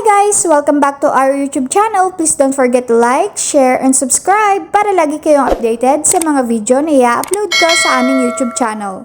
guys! Welcome back to our YouTube channel. Please don't forget to like, share, and subscribe para lagi kayong updated sa mga video na i-upload ko sa aming YouTube channel.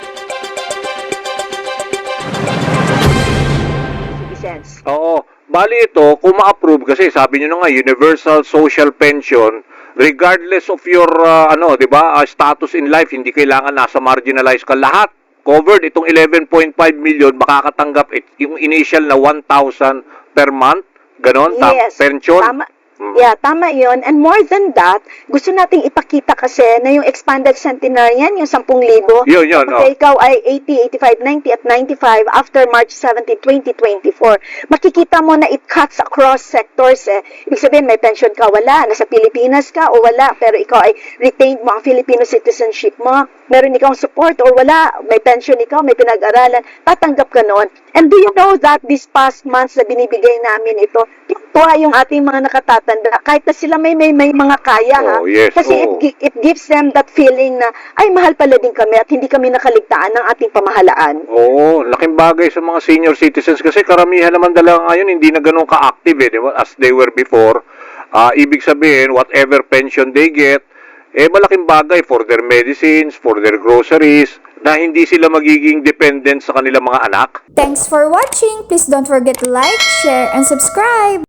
Oo. Bali ito, kung ma-approve kasi sabi niyo na nga universal social pension regardless of your uh, ano, 'di ba, uh, status in life, hindi kailangan nasa marginalized ka lahat. Covered itong 11.5 million makakatanggap it, yung initial na 1,000 per month, ganon, Yes. pension. Tama. Yeah, tama yon And more than that, gusto nating ipakita kasi na yung expanded centenarian, yung 10,000, Yun, yun, kapag oh. ikaw ay 80, 85, 90 at 95 after March 17, 2024, makikita mo na it cuts across sectors eh. Ibig sabihin, may pension ka, wala. Nasa Pilipinas ka o wala. Pero ikaw ay retained mo ang Filipino citizenship mo. Meron ikaw support or wala. May pension ikaw, may pinag-aralan. Tatanggap ka noon. And do you know that this past months na binibigay namin ito, tuwa yung ating mga nakatatanda. Kahit na sila may may, may mga kaya ha. Oh, yes, Kasi it, oo. gi- it gives them that feeling na, ay mahal pala din kami at hindi kami nakaligtaan ng ating pamahalaan. Oo, laking bagay sa mga senior citizens kasi karamihan naman talaga ngayon hindi na ganun ka-active eh, di ba? as they were before. Ah, ibig sabihin, whatever pension they get, eh malaking bagay for their medicines, for their groceries, na hindi sila magiging dependent sa kanilang mga anak. Thanks for watching! Please don't forget to like, share, and subscribe!